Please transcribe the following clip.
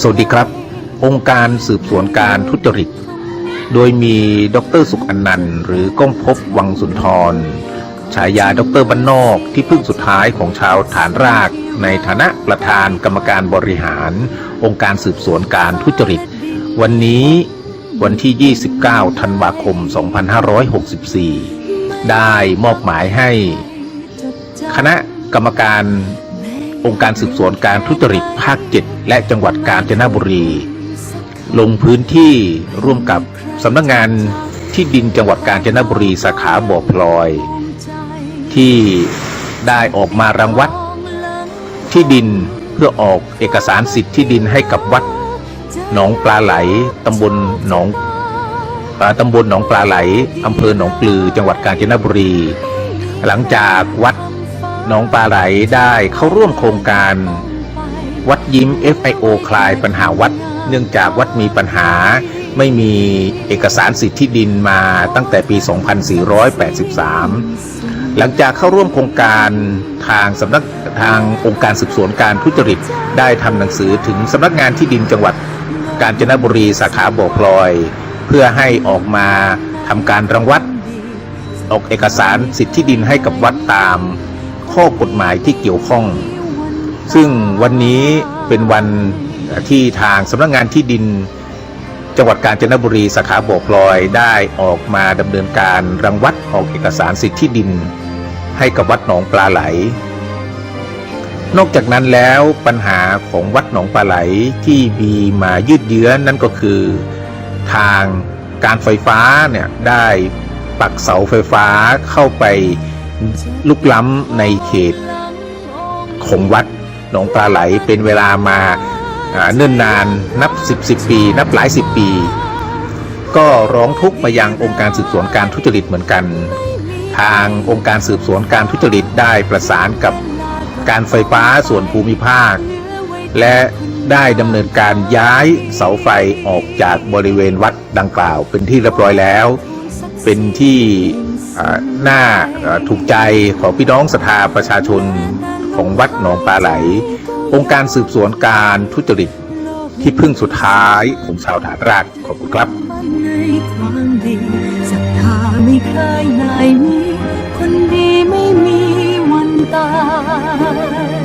สวัสดีครับ องค์การสืบสวนการทุจริต โดยมีดรสุขอนันต์ หรือก้องพบวังสุนทร ฉายาดรบ้านนอกที่พึ่งสุดท้ายของชาวฐานราก ในฐานะประธานกรรมการบริหาร องค์การสืบสวนการทุจริต วันนี้วันที่ 29 ธันวาคม 2564 ได้มอบหมายให้ คณะกรรมการ องค์การสืบสวนการทุจริตภาค 7 และจังหวัดกาญจนบุรี ลงพื้นที่ร่วมกับสำนักงานที่ดินจังหวัดกาญจนบุรีสาขาบ่อพลอย ที่ได้ออกมารังวัดที่ดินเพื่อออกเอกสารสิทธิ์ที่ดินให้กับวัดหนองปลาไหลตำบลหนองอ่าตำบลหนองปลาไหลอำเภอหนองปลือ จังหวัดกาญจนบุรี หลังจากวัด น้องปลาไหลได้เข้าร่วมโครงการ วัดยิ้ม FIO คลายปัญหาวัด เนื่องจากวัดมีปัญหา ไม่มีเอกสารสิทธิ์ที่ดินมาตั้งแต่ปี 2483 หลังจากเข้าร่วมโครงการทางสำนักทางองค์การสืบสวนการทุจริต ได้ทำหนังสือถึงสำนักงานที่ดินจังหวัดกาญจนบุรีสาขาบ่อพลอย เพื่อให้ออกมาทำการรังวัดออกเอกสารสิทธิที่ดินให้กับวัดตาม ข้อกฎหมายที่เกี่ยวข้อง ซึ่งวันนี้เป็นวันที่ทางสำนักงานที่ดิน จังหวัดกาญจนบุรีสาขาบ่อพลอยได้ออกมาดำเนินการรังวัดออกเอกสารสิทธิที่ดิน ให้กับวัดหนองปลาไหล นอกจากนั้นแล้วปัญหาของวัดหนองปลาไหลที่มีมายืดเยื้อนั่นก็คือทางการไฟฟ้าเนี่ยได้ปักเสาไฟฟ้าเข้าไป ลุกล้ำในเขตของวัดหนองปลาไหลเป็นเวลามาเนิ่นนานนับ 10 10 ปี นับหลาย 10 ปี ก็ร้องทุกข์มายังองค์การสืบสวนการทุจริตเหมือนกัน ทางองค์การสืบสวนการทุจริตได้ประสานกับการไฟฟ้าส่วนภูมิภาค และได้ดำเนินการย้ายเสาไฟออกจากบริเวณวัดดังกล่าว เป็นที่เรียบร้อยแล้ว เป็นที่ หน้าถูกใจของพี่น้องศรัทธาประชาชนของวัดหนองปลาไหล องค์การสืบสวนการทุจริตที่พึ่งสุดท้ายของชาวฐานรากขอบคุณครับศรัทธาไม่เคยนายมีคนดีไม่มีวันตาย